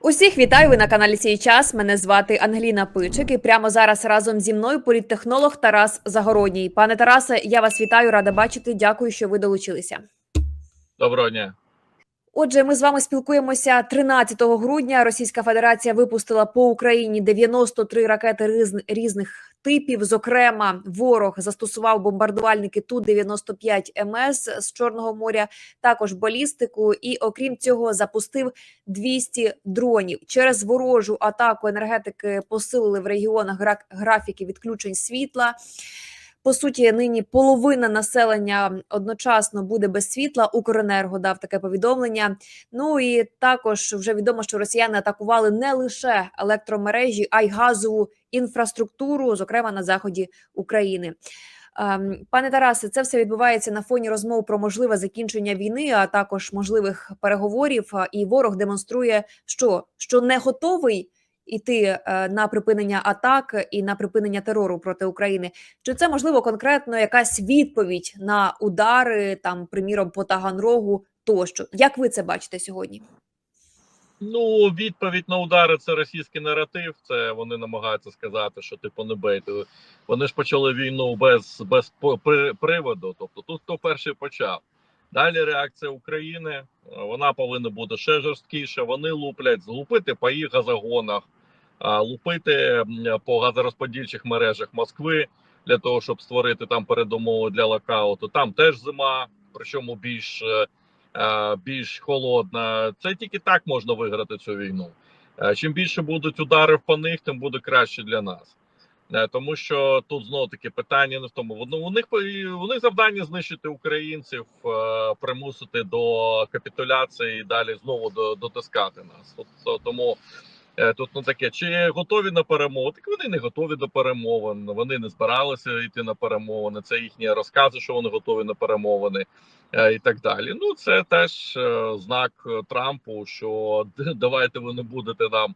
Усіх вітаю ви на каналі Сій час. Мене звати Ангеліна Пичик. І прямо зараз разом зі мною політтехнолог Тарас Загородній. Пане Тарасе, я вас вітаю, рада бачити. Дякую, що ви долучилися. Доброго дня. Отже, ми з вами спілкуємося 13 грудня. Російська Федерація випустила по Україні 93 ракети різ- різних типів. Зокрема, ворог застосував бомбардувальники ту 95 МС з Чорного моря, також балістику. І окрім цього, запустив 200 дронів. Через ворожу атаку енергетики посилили в регіонах гра- графіки відключень світла. По суті, нині половина населення одночасно буде без світла. Укренерго дав таке повідомлення. Ну і також вже відомо, що росіяни атакували не лише електромережі, а й газову інфраструктуру, зокрема на заході України. Ем, Пане Тарасе, це все відбувається на фоні розмов про можливе закінчення війни, а також можливих переговорів. І ворог демонструє, що, що не готовий іти е, на припинення атак і на припинення терору проти України. Чи це можливо конкретно якась відповідь на удари, там, приміром, по Таганрогу тощо? Як ви це бачите сьогодні? Ну, відповідь на удари це російський наратив. Це вони намагаються сказати, що типу не бейте. Вони ж почали війну без, без приводу. Тобто, тут хто перший почав. Далі реакція України. Вона повинна бути ще жорсткіша. Вони луплять злупити по їх газогонах, лупити по газорозподільчих мережах Москви для того, щоб створити там передумови для локауту. Там теж зима, причому більш е, е, більш холодна. Це тільки так можна виграти цю війну. Е, Чим більше будуть ударів по них, тим буде краще для нас. Тому що тут знову таки питання не в тому. Ну, у них у них завдання знищити українців, примусити до капітуляції і далі знову дотискати нас. От, тому тут ну таке, чи готові на перемовини? Так вони не готові до перемовин. Вони не збиралися йти на перемовини. Це їхні розкази, що вони готові на перемовини е, і так далі. Ну це теж е, знак е, Трампу, що давайте ви не будете нам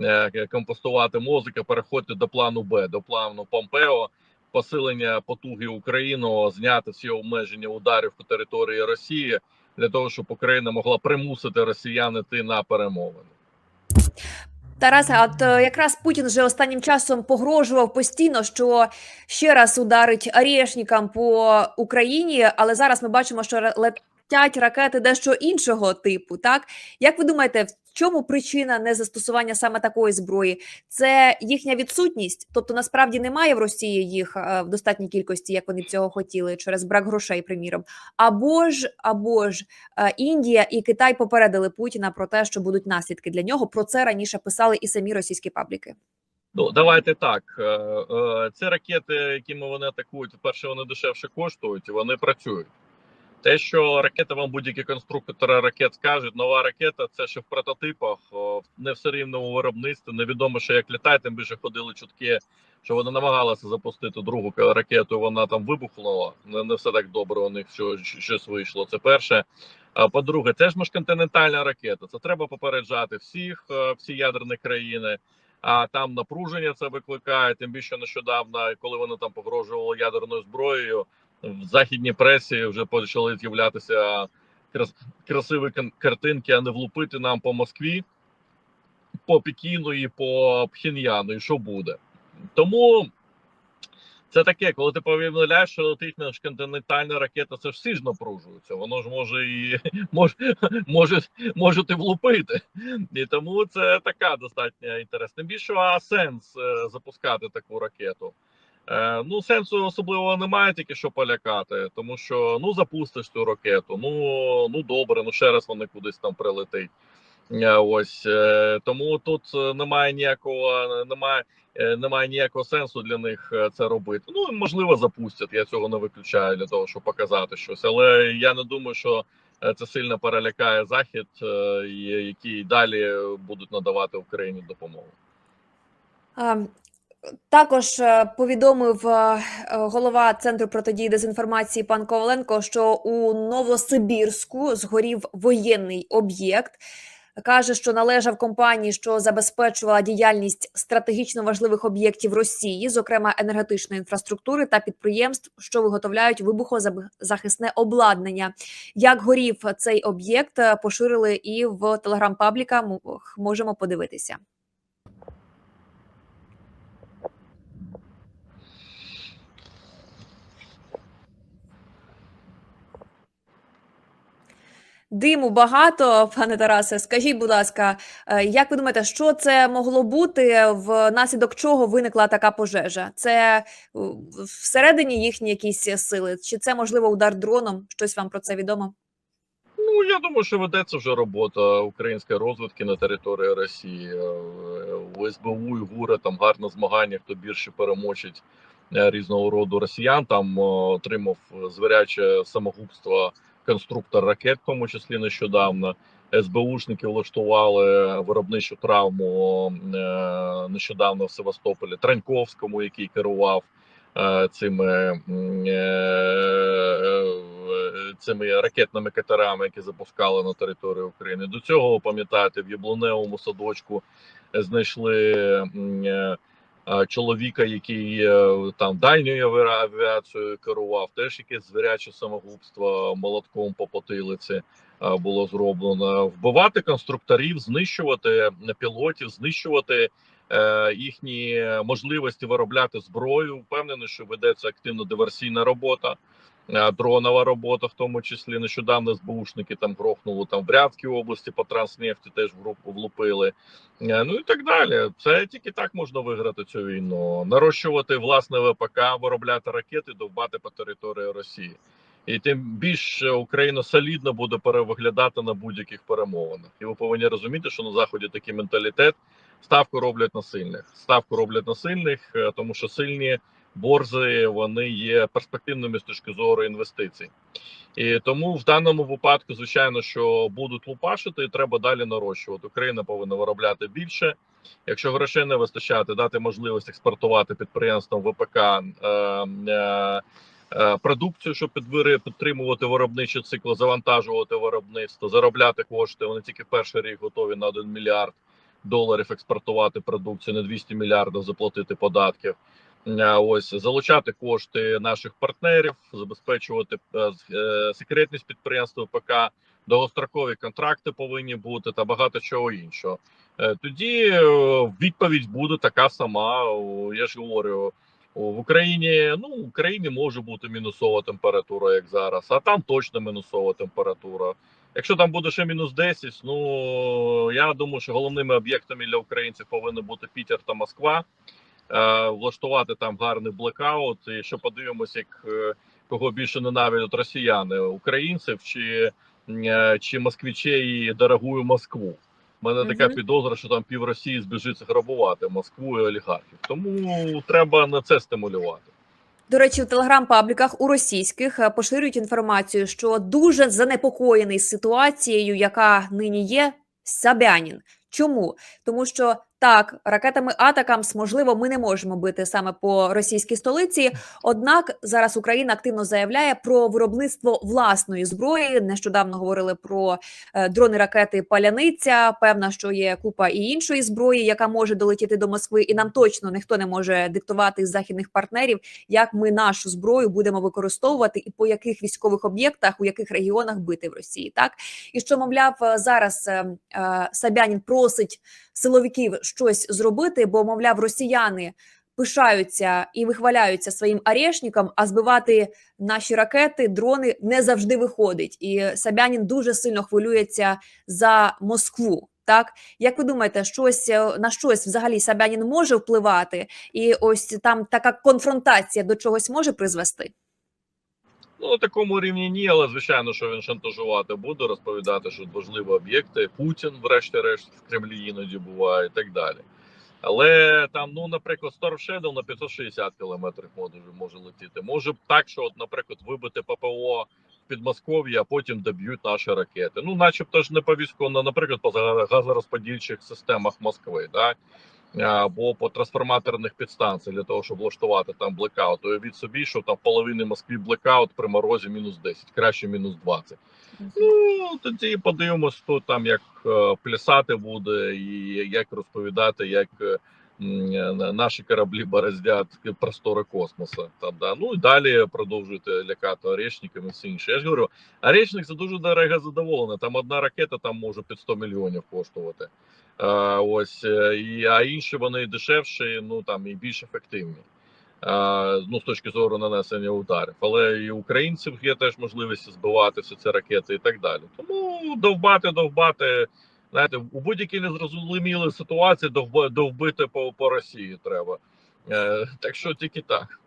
е, компостувати мозок, а переходьте до плану Б, до плану Помпео. Посилення потуги України, зняти всі обмеження ударів по території Росії для того, щоб Україна могла примусити росіян йти на перемовини. Тарасе, от е, якраз Путін вже останнім часом погрожував постійно, що ще раз ударить арішникам по Україні, але зараз ми бачимо, що летять ракети дещо іншого типу. Так як ви думаєте, чому причина незастосування саме такої зброї? Це їхня відсутність, тобто насправді немає в Росії їх е, в достатній кількості, як вони б цього хотіли, через брак грошей, приміром, або ж або ж Е, Індія і Китай попередили Путіна про те, що будуть наслідки для нього. Про це раніше писали і самі російські пабліки. Ну давайте так. е, е, Це ракети, якими вони атакують. Перше, вони дешевше коштують, вони працюють. Те, що ракети вам будь-які конструктори ракет скажуть, нова ракета це ще в прототипах, не в серійному виробництві. Невідомо, що як літає, тим більше ходили чутки, що вони намагалися запустити другу ракету. Вона там вибухнула. Не, не все так добре. У них що, щось вийшло. Це перше. А по-друге, це ж міжконтинентальна ракета. Це треба попереджати всіх, е, всі ядерні країни. А там напруження це викликає. Тим більше нещодавно, коли вони там погрожували ядерною зброєю, в західній пресі вже почали з'являтися крас- красиві картинки, а не влупити нам по Москві, по Пекіну і по Пхеньяну, і що буде. Тому це таке, коли ти повідомляєш, що летить міжконтинентальна ракета, це ж всі ж напружуються. Воно ж може і може, може, можете влупити. І тому це така достатньо інтересна. Більше сенс е, запускати таку ракету. Е, ну, сенсу особливого немає, тільки що полякати, тому що ну запустиш цю ракету. Ну ну добре, ну ще раз вони кудись там прилетить. Е, Ось е, тому тут немає ніякого, немає, немає ніякого сенсу для них це робити. Ну можливо, запустять. Я цього не виключаю для того, щоб показати щось. Але я не думаю, що це сильно перелякає захід, і- далі будуть надавати Україні допомогу. Також е, повідомив е, е, голова центру протидії дезінформації пан Коваленко, що у Новосибірську згорів воєнний об'єкт. каже, що належав компанії, що забезпечувала діяльність стратегічно важливих об'єктів Росії, зокрема енергетичної інфраструктури та підприємств, що виготовляють вибухозахисне обладнання. Як горів цей об'єкт, поширили і в телеграм-пабліка. М- Можемо подивитися. Диму багато, пане Тарасе. Скажіть, будь ласка, е, як ви думаєте, що це могло бути, внаслідок чого виникла така пожежа? Це е, всередині їхні якісь сили, чи це можливо удар дроном? Щось вам про це відомо? Ну я думаю, що ведеться вже робота української розвідки на території Росії. Е, У СБУ і ГУРа там гарне змагання, хто більше перемочить е, різного роду росіян. Там е, отримав звіряче самогубство конструктор ракет, в тому числі нещодавно. СБУшники влаштували виробничу травму е, нещодавно в Севастополі Траньковському, який керував е, цими, е, цими ракетними катерами, які запускали на територію України. До цього пам'ятаєте, в Яблуневому садочку знайшли чоловіка, який е, там дальньою авіацією керував, теж якесь звіряче самогубство молотком по потилиці. е, Було зроблено вбивати конструкторів, знищувати пілотів, знищувати е, їхні можливості виробляти зброю. Впевнений, що ведеться активно диверсійна робота, е, дронова робота, в тому числі нещодавно СБУшники там грохнули там в Брянській області по транснефті теж в групу влупили. Е, Ну і так далі. Це тільки так можна виграти цю війну. Нарощувати власне ВПК, виробляти ракети, довбати по території Росії. І тим більше Україна солідно буде перевиглядати на будь-яких перемовинах. І ви повинні розуміти, що на заході такий менталітет ставку роблять на сильних. Ставку роблять на сильних, е, тому що сильні борзи вони є перспективними з точки зору інвестицій. І тому в даному випадку, звичайно, що будуть лупашити, і треба далі нарощувати. Україна повинна виробляти більше. Якщо грошей не вистачати, дати можливість експортувати підприємствам ВПК е, е, е, продукцію, щоб підтримувати виробничий цикл, завантажувати виробництво, заробляти кошти. Вони тільки перший рік готові на 1 мільярд доларів експортувати продукцію, на 200 мільярдів заплатити податків. Е, Ось залучати кошти наших партнерів, забезпечувати е, е, секретність підприємства ВПК, довгострокові контракти повинні бути та багато чого іншого. Тоді відповідь буде така сама. Я ж говорю, в Україні ну в Україні може бути мінусова температура, як зараз, а там точно мінусова температура. Якщо там буде ще мінус 10, ну я думаю, що головними об'єктами для українців повинні бути Пітер та Москва. Е, влаштувати там гарний блекаут, і що подивимося, як е, кого більше ненавидять росіяни, українців чи, е, чи москвичей і дорогую Москву. У мене така підозра, що там пів Росії збіжиться грабувати Москву і олігархів. Тому треба на це стимулювати. До речі, в телеграм-пабліках у російських поширюють інформацію, що дуже занепокоєний ситуацією, яка нині є, Собянін. Чому? Тому що так, ракетами Атакамс, можливо, ми не можемо бити саме по російській столиці. Однак зараз Україна активно заявляє про виробництво власної зброї. Нещодавно говорили про е, дрони ракети Паляниця. Певна, що є купа і іншої зброї, яка може долетіти до Москви, і нам точно ніхто не може диктувати з західних партнерів, як ми нашу зброю будемо використовувати і по яких військових об'єктах, у яких регіонах бити в Росії. Так і що мовляв е, зараз е, е, Собянін просить силовиків щось зробити, бо мовляв, росіяни пишаються і вихваляються своїм арешникам, а збивати наші ракети, дрони не завжди виходить. І Собянін дуже сильно хвилюється за Москву. Так, як ви думаєте, щось е, на щось взагалі Собянін може впливати, і ось там така конфронтація до чогось може призвести? Ну, на такому рівні ні, але звичайно, що він шантажувати буде, розповідати, що важливі об'єкти. Путін, врешті-решт, в Кремлі іноді буває і так далі. Але там, ну, наприклад, Storm Shadow на 560 кілометрів може, може летіти. Може так, що, от, наприклад, вибити ППО в Підмосков'я, а потім доб'ють наші ракети. Ну, начебто ж не по військово, наприклад, по газорозподільчих системах Москви, так? Або по трансформаторних підстанціях для того, щоб влаштувати там блекаут. Уявіть собі, що там в половині Москві блекаут при морозі мінус 10, краще мінус 20. Ну тоді подивимось, хто там як е, плясати буде, і як розповідати, як е, е, наші кораблі бороздять простори космосу. Там да ну і далі продовжуйте лякати орешниками і все інше. Я ж говорю, орешник це дуже дорого задоволено. Там одна ракета там може під 100 мільйонів коштувати. Е, ось е, і а інші вони дешевші, ну там і більш ефективні. Е, ну, з точки зору нанесення ударів, але і українців є теж можливість збивати всі ці ракети і так далі. Тому довбати, довбати. Знаєте, у будь-якій незрозумілій ситуації довб- довбити по, по Росії треба. Так що тільки так.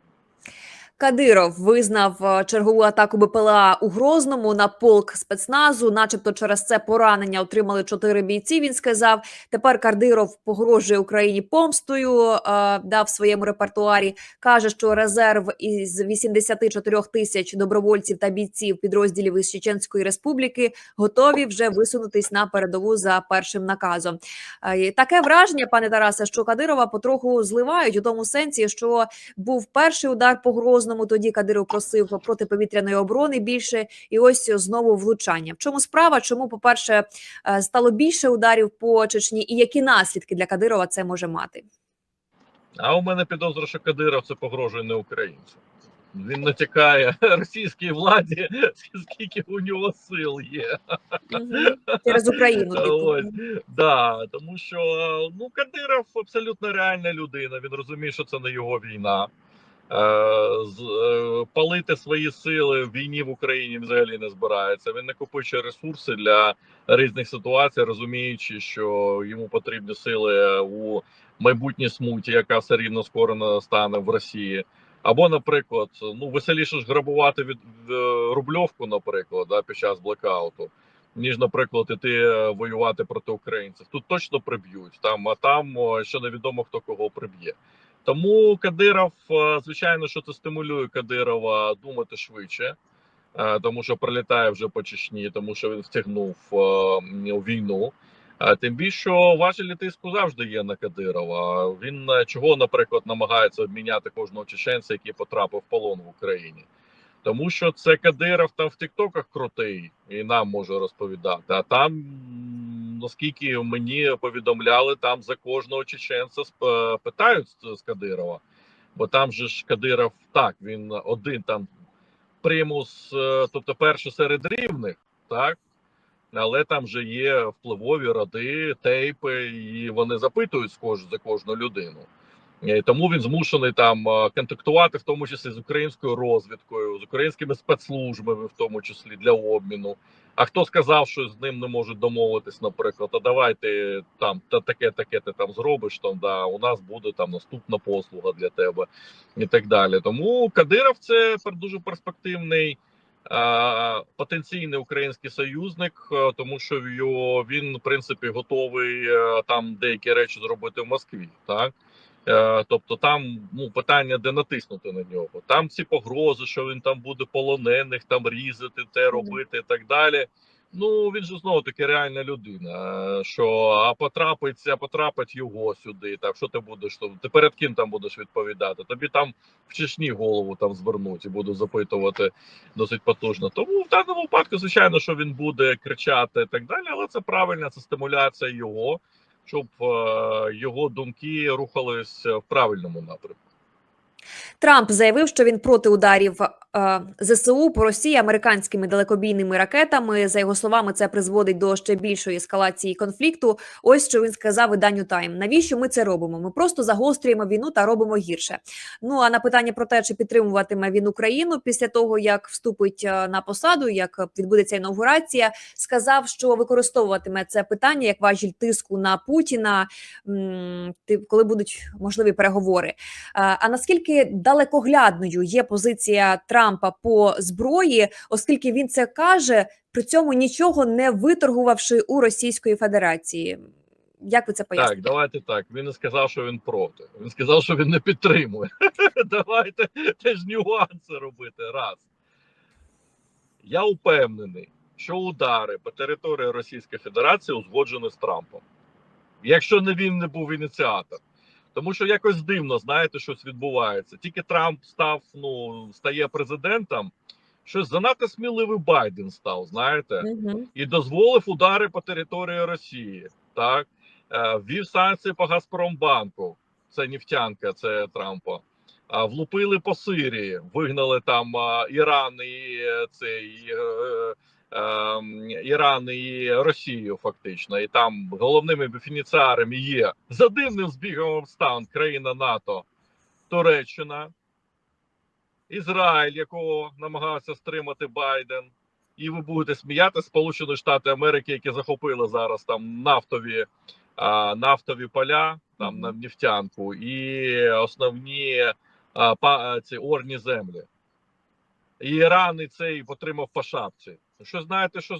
Кадиров визнав е, чергову атаку БПЛА у Грозному на полк спецназу, начебто через це поранення отримали чотири бійці. Він сказав. Тепер Кадиров погрожує Україні помстою. е, Дав своєму репертуарі. каже, що резерв із 84 тисяч добровольців та бійців підрозділів із Чеченської Республіки готові вже висунутись на передову за першим наказом. Е, Таке враження, пане Тарасе, що Кадирова потроху зливають у тому сенсі, що був перший удар по Грозному. Тоді Кадиров просив протиповітряної оборони більше, і ось знову влучання. В чому справа? Чому, по перше, е, стало більше ударів по Чечні, і які наслідки для Кадирова це може мати? А у мене підозра, що Кадиров це погрожує не українцям. Він натякає російській владі, скільки у нього сил є. Через Україну. типу. Ось, да, тому що ну Кадиров абсолютно реальна людина. Він розуміє, що це не його війна. Е, е, палити свої сили в війні в Україні взагалі не збирається. Він накопичує ресурси для різних ситуацій, розуміючи, що йому потрібні сили у майбутній смуті, яка все рівно скоро настане в Росії. Або, наприклад, ну веселіше ж грабувати від рубльовку, наприклад, да, під час блекауту ніж, наприклад, іти е, воювати проти українців. Тут точно приб'ють там, а там о, ще невідомо хто кого приб'є. Тому Кадиров, е, звичайно, що це стимулює Кадирова думати швидше, е, тому що прилітає вже по Чечні, тому що він втягнув е, війну. Тим більше важелі тиску завжди є на Кадирова. Він чого, наприклад, намагається обміняти кожного чеченця, який потрапив в полон в Україні. Тому що це Кадиров там в Тіктоках крутий і нам може розповідати. А там, наскільки мені повідомляли, там за кожного чеченця е, питають з, Кадирова. Бо там же ж Кадиров так, він один там примус, е, тобто перший серед рівних, так. Але там же є впливові роди, тейпи, і вони запитують за кожну людину. І тому він змушений там е, контактувати, в тому числі з українською розвідкою, з українськими спецслужбами, в тому числі для обміну. А хто сказав, що з ним не можуть домовитись, наприклад, а давайте там та таке, таке ти там зробиш. Там да у нас буде там наступна послуга для тебе і так далі. Тому Кадиров це дуже перспективний. е, Потенційний український союзник, е, тому що він в принципі готовий е, там деякі речі зробити в Москві, так Е, Тобто там ну питання, де натиснути на нього. Там ці погрози, що він там буде полонених, там різати, те робити і так далі. Ну він же знову таки реальна людина. е, Що а потрапить, а потрапить його сюди. Так що ти будеш то ти перед ким там будеш відповідати? Тобі там в Чечні голову там звернуть і будуть запитувати досить потужно. Тому в даному випадку, звичайно, що він буде кричати і так далі, але це правильно, це стимуляція його щоб е, його думки рухались в правильному напрямку. Трамп заявив, що він проти ударів е, ЗСУ по Росії американськими далекобійними ракетами. За його словами, це призводить до ще більшої ескалації конфлікту. Ось що він сказав виданню Тайм. Навіщо ми це робимо? Ми просто загострюємо війну та робимо гірше. Ну а на питання про те, чи підтримуватиме він Україну після того, як вступить е, на посаду, як відбудеться інаугурація, сказав, що використовуватиме це питання як важіль тиску на Путіна, коли будуть можливі переговори. Е, А наскільки далекоглядною є позиція Трампа по зброї, оскільки він це каже, при цьому нічого не виторгувавши у Російської Федерації? Як ви це Так, давайте так. Він не сказав, що він проти. Він сказав, що він не підтримує. Давайте теж нюанси робити. Раз. Я упевнений, що удари по території Російської Федерації узгоджені з Трампом. Якщо не він не був ініціатор. Тому що якось дивно, знаєте, щось відбувається. Тільки Трамп став, ну, стає президентом. Щось занадто сміливий Байден став, знаєте, і дозволив удари по території Росії. Так Е, ввів санкції по Газпромбанку. Це нефтянка, це Трампа. Влупили по Сирії, вигнали там Іран і е, цей е, Іран і Росію, фактично. І там головними бенефіціарами є за дивним збігом обставин країна НАТО, Туреччина, Ізраїль, якого намагався стримати Байден. І ви будете сміяти Сполучені Штати Америки, які захопили зараз там нафтові а, нафтові поля там на нефтянку і основні а, па, ці орні землі. І Іран і цей отримав по шапці. Що знаєте, що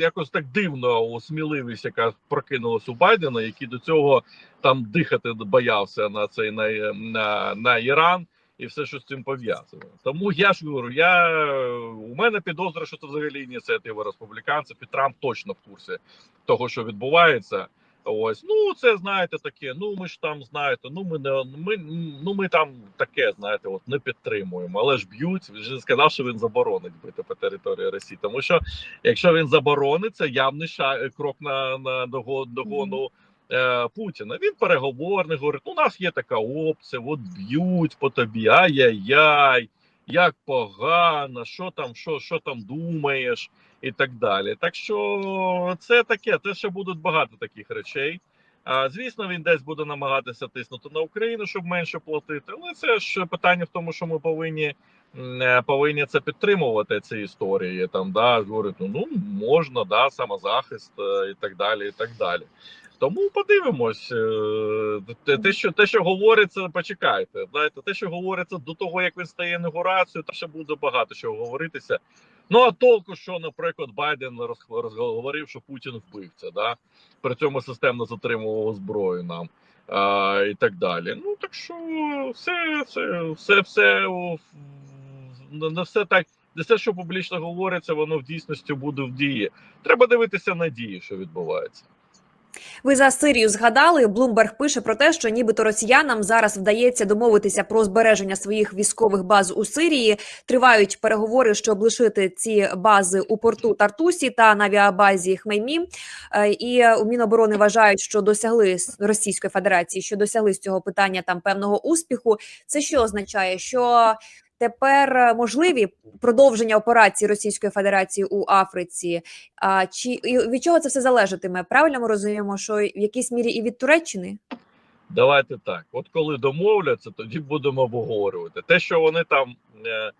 якось так дивно усміливість, сміливість, яка прокинулась у Байдена, який до цього там дихати боявся на цей на, на, на Іран і все, що з цим пов'язано. Тому я ж говорю, я у мене підозра, що це взагалі ініціатива республіканців, і Трамп точно в курсі того, що відбувається. Ось, ну це знаєте таке. Ну ми ж там знаєте, ну ми не ми, ну ми там таке, знаєте, от не підтримуємо, але ж б'ють. Він же сказав, що він заборонить бити по території Росії. Тому що якщо він заборонить, це явний ша крок на, на догон, догону е, Путіна. Він переговорний говорить: ну, у нас є така опція, от б'ють по тобі, ай-яй-яй, як погано, що там, що, що там думаєш і так далі. Так що це таке, це ще будуть багато таких речей. А, звісно, він десь буде намагатися тиснути на Україну, щоб менше платити. Але це ж питання в тому, що ми повинні е, повинні це підтримувати. Ці історії там да говорити, ну можна, да, самозахист е, і так далі. і так далі. Тому подивимось, е, те, що те, що говориться, почекайте. Знаєте, те, що говориться до того, як він стає інаугурацією, то ще буде багато чого говоритися. Ну а толку, що, наприклад, Байден роз- розговорив, що Путін вбивця, да при цьому системно затримував зброю нам а, і так далі. Ну так що все, все, все, все не все так. Не все, що публічно говориться, воно в дійсності буде в дії. Треба дивитися на дії, що відбувається. Ви за Сирію згадали. Блумберг пише про те, що нібито росіянам зараз вдається домовитися про збереження своїх військових баз у Сирії. Тривають переговори, щоб лишити ці бази у порту Тартусі та на авіабазі Хмеймі. Е, І у Міноборони вважають, що досягли Російської Федерації, що досягли з цього питання там певного успіху. Це що означає, що тепер е, можливі продовження операцій Російської Федерації у Африці? А чи і від чого це все залежатиме? Правильно ми розуміємо, що в якійсь мірі і від Туреччини? Давайте так. От коли домовляться, тоді будемо обговорювати. Те, що вони там е,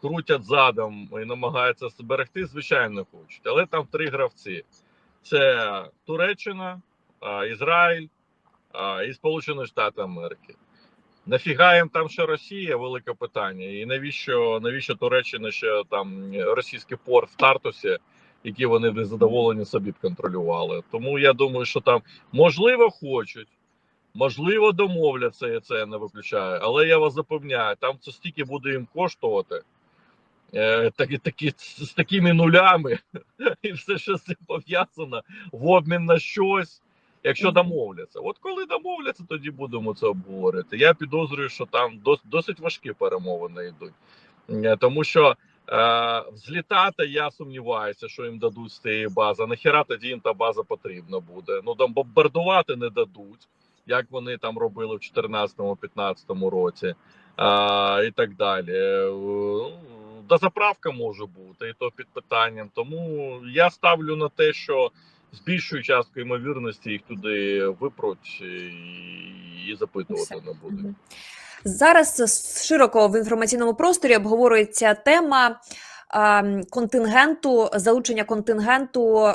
крутять задом і намагаються зберегти, звичайно, хочуть. Але там три гравці: це Туреччина, а, Ізраїль а, і Сполучені Штати Америки. Нафіга їм там ще Росія? Велике питання. І навіщо навіщо Туреччина ще там російський порт в Тартусі, який вони б задоволені собі б контролювали? Тому я думаю, що там можливо хочуть. Можливо, домовляться, я це не виключаю, але я вас запевняю, там це стільки буде їм коштувати, е, такі, такі, з такими нулями, і все, що з цим пов'язано, в обмін на щось, якщо домовляться. От коли домовляться, тоді будемо це обговорити. Я підозрюю, що там дос, досить важкі перемовини йдуть, Е, тому що е, взлітати я сумніваюся, що їм дадуть з цієї бази. Нахіра тоді їм та база потрібна буде. Ну там бомбардувати не дадуть як вони там робили в 2014-2015 році, а, і так далі. Е, ну, Дозаправка може бути, і то під питанням. Тому я ставлю на те, що з більшою часткою ймовірності їх туди випруть і, і запитувати не будуть. Зараз широко в інформаційному просторі обговорюється тема ем, контингенту, залучення контингенту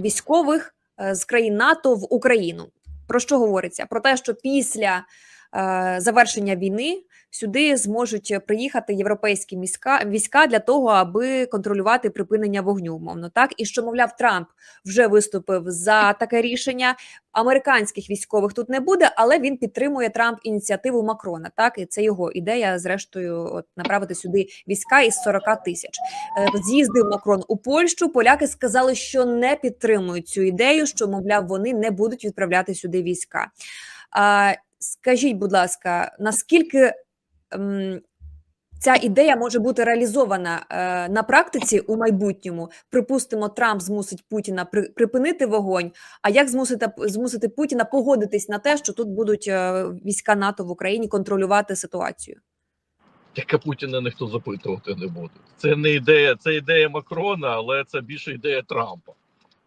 військових е, з країн НАТО в Україну. Про що говориться? Про те, що після е, завершення війни сюди зможуть приїхати європейські міська війська для того, аби контролювати припинення вогню, умовно так, і що мовляв Трамп вже виступив за таке рішення. Американських військових тут не буде, але він підтримує Трамп ініціативу Макрона. Так і це його ідея, зрештою, от направити сюди війська із 40 тисяч. Е, З'їздив Макрон у Польщу. Поляки сказали, що не підтримують цю ідею, що мовляв, вони не будуть відправляти сюди війська. А, скажіть, будь ласка, наскільки ця ідея може бути реалізована е, на практиці у майбутньому. Припустимо, Трамп змусить Путіна при, припинити вогонь. А як змусити змусити Путіна погодитись на те, що тут будуть е, війська НАТО в Україні контролювати ситуацію? Яка Путіна ніхто запитувати не буде. Це не ідея, це ідея Макрона, але це більше ідея Трампа.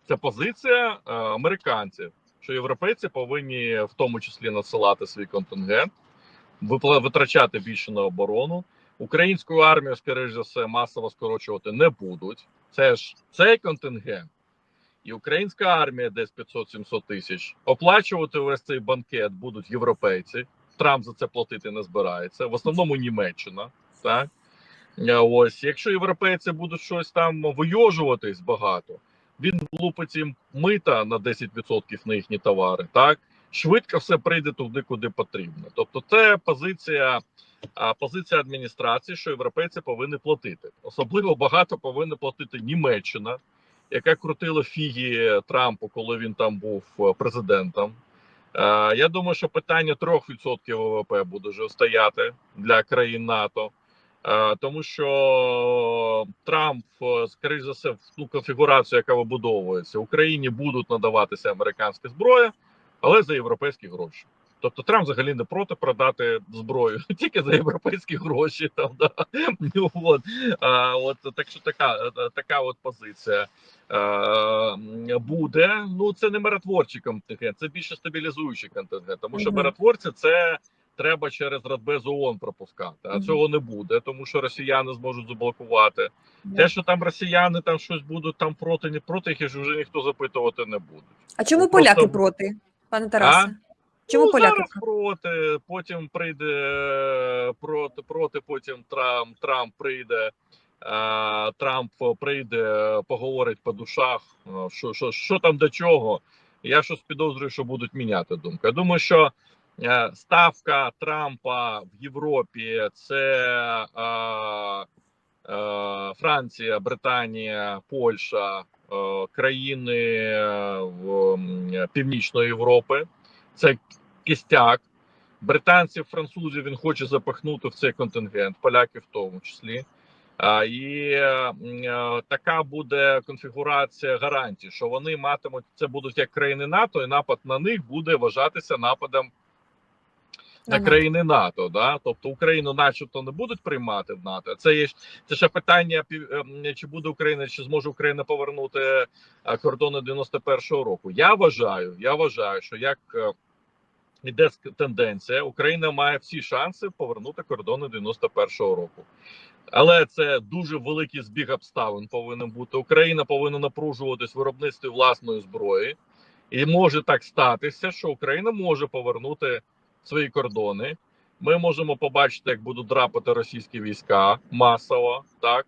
Це позиція е, американців, що європейці повинні в тому числі надсилати свій контингент, витрачати більше на оборону. Українську армію, скоріш за все, масово скорочувати не будуть. Це ж цей контингент. І українська армія десь 500-700 тисяч. Оплачувати весь цей банкет будуть європейці. Трамп за це платити не збирається. В основному Німеччина. Так ось, якщо європейці будуть щось там вийожуватись багато, він влупить їм мита на 10% на їхні товари. Так швидко все прийде туди, куди потрібно. Тобто, це позиція. Позиція адміністрації, що європейці повинні платити. Особливо багато повинна платити Німеччина, яка крутила фіги Трампу, коли він там був е, президентом. Е, Я думаю, що питання 3% ВВП буде вже стояти для країн НАТО, Е, тому що Трамп, скоріш за все, в ту конфігурацію, яка вибудовується, Україні будуть надаватися американська зброя, але за європейські гроші. Тобто Трамп взагалі не проти продати зброю тільки за європейські гроші. Там да ну, от, а, от так що така, така от позиція е, буде. Ну це не миротворчий контингент, це більше стабілізуючий контингент. Тому що миротворці це треба через Радбез ООН пропускати. А цього не буде, тому що росіяни зможуть заблокувати. Те, що там росіяни там щось будуть там проти, не проти, їх вже ніхто запитувати не буде. А чому Ну, поляки проти, пане Тарасе? Чому ну, поляки зараз проти? потім прийде е, проти, проти потім Трамп, Трамп прийде. е, Трамп прийде, поговорить по душах, е, що, що, що там до чого. Я щось підозрюю, що будуть міняти думку. Я думаю, що ставка Трампа в Європі це е, е, Франція, Британія, Польща, країни е, в, м, Північної Європи. Це кістяк. Британців, французів він хоче запихнути в цей контингент, поляків в тому числі. І е, е, така буде конфігурація гарантій, що вони матимуть це будуть як країни НАТО, і напад на них буде вважатися нападом на країни НАТО. Да? Тобто Україну, начебто, не будуть приймати в НАТО. Це є це ще питання ем, чи буде Україна, чи зможе Україна повернути е, кордони 91-го року. Я вважаю, я вважаю, що як е, іде тенденція, Україна має всі шанси повернути кордони 91-го року. Але це дуже великий збіг обставин повинен бути. Україна повинна напружуватись виробництві власної зброї, і може так статися, що Україна може повернути свої кордони. Ми можемо побачити, як будуть драпати російські війська масово. Так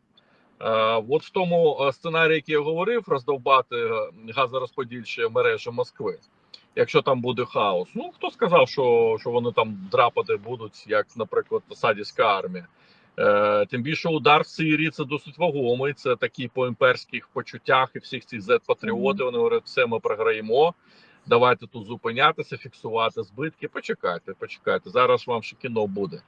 е, от в тому е, сценарії, який я говорив, роздовбати е, газорозподільчі мережі Москви. Якщо там буде хаос, ну хто сказав, що, що вони там драпати будуть, як, наприклад, Садівська армія. Е, тим більше удар в Сирії це досить вагомий. Це такі по імперських почуттях і всіх цих зет-патріоти. Вони говорять, все ми програємо. Давайте тут зупинятися, фіксувати збитки. Почекайте, почекайте. Зараз вам ще кіно буде.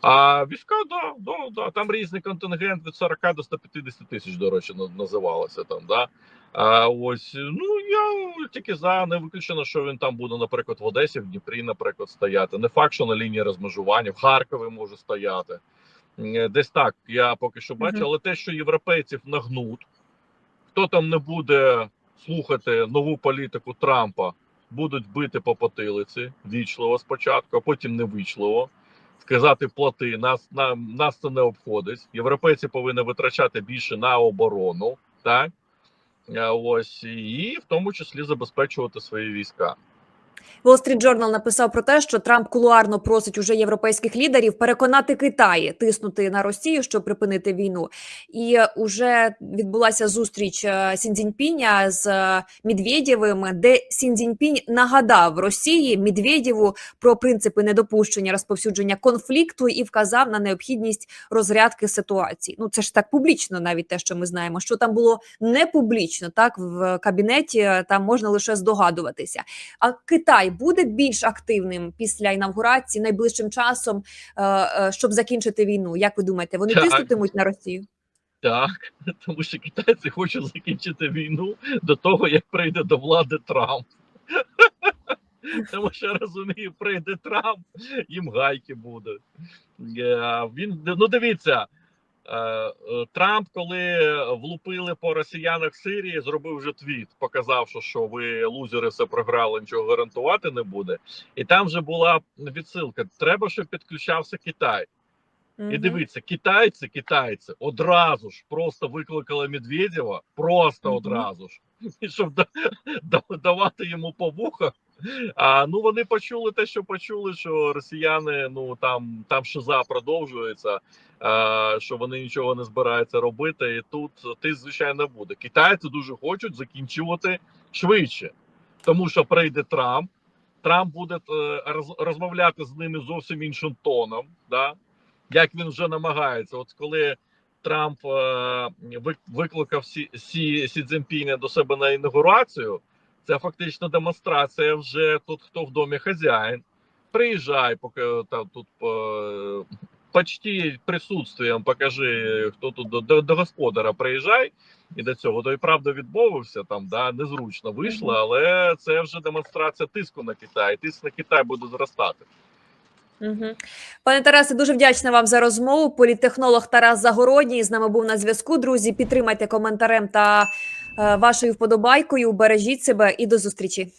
А війська, да, да, да. Там різний контингент від 40 до 150 тисяч, до речі, називалося там. Да. А ось ну я тільки за не виключено, що він там буде, наприклад, в Одесі, в Дніпрі, наприклад, стояти. Не факт, що на лінії розмежування, в Харкові може стояти. Десь так я поки що бачу, Мгм. але те, що європейців нагнуть, хто там не буде слухати нову політику Трампа, будуть бити по потилиці вічливо спочатку, а потім невічливо. Сказати плати, нас на нас це не обходить. Європейці повинні витрачати більше на оборону, так Е, ось і в тому числі забезпечувати свої війська. Wall Street Journal написав про те, що Трамп кулуарно просить уже європейських лідерів переконати Китай тиснути на Росію, щоб припинити війну. І уже відбулася зустріч е, Сіндзіньпіня з е, Медведєвим, де Сіндзіньпінь нагадав Росії Медведєву про принципи недопущення розповсюдження конфлікту і вказав на необхідність розрядки ситуації. Ну це ж так публічно, навіть те, що ми знаємо, що там було не публічно, так в кабінеті е, там можна лише здогадуватися. А Китай Китай буде більш активним після інавгурації найближчим часом, е, е, щоб закінчити війну. Як ви думаєте, вони Так. тиснутимуть на Росію? Так, тому що китайці хочуть закінчити війну до того, як прийде до влади Трамп. Тому що я розумію, прийде Трамп, їм гайки будуть. Е, Він ну дивіться. Е, е, Трамп, коли влупили по росіянах Сирії, зробив вже твіт, показав, що, ви лузери все програли, нічого гарантувати не буде. І там вже була відсилка. Треба, щоб підключався Китай. І дивіться, китайці, китайці одразу ж просто викликали Медведєва, просто Мгм. одразу ж, і щоб да, да- давати йому по вухах. А ну вони почули те, що почули, що росіяни ну там там шиза продовжується, а, що вони нічого не збираються робити. І тут ти звичайно буде. Китайці дуже хочуть закінчувати швидше, тому що прийде Трамп. Трамп буде е, роз- розмовляти з ними зовсім іншим тоном. Да? як він вже намагається. От коли Трамп е, викликав Сі, Сі, Сі Цзіньпіня до себе на інаугурацію, це фактично демонстрація вже тут, хто в домі хазяїн. Приїжджай, поки там тут е, почти присутствием покажи, хто тут до, до, до господара приїжджай. І до цього то і правда відмовився там, да незручно вийшло, але це вже демонстрація тиску на Китай. Тиск на Китай буде зростати. Пане Тарасе, дуже вдячна вам за розмову. Політтехнолог Тарас Загородній з нами був на зв'язку. Друзі, підтримайте коментарем та вашою вподобайкою. Бережіть себе і до зустрічі.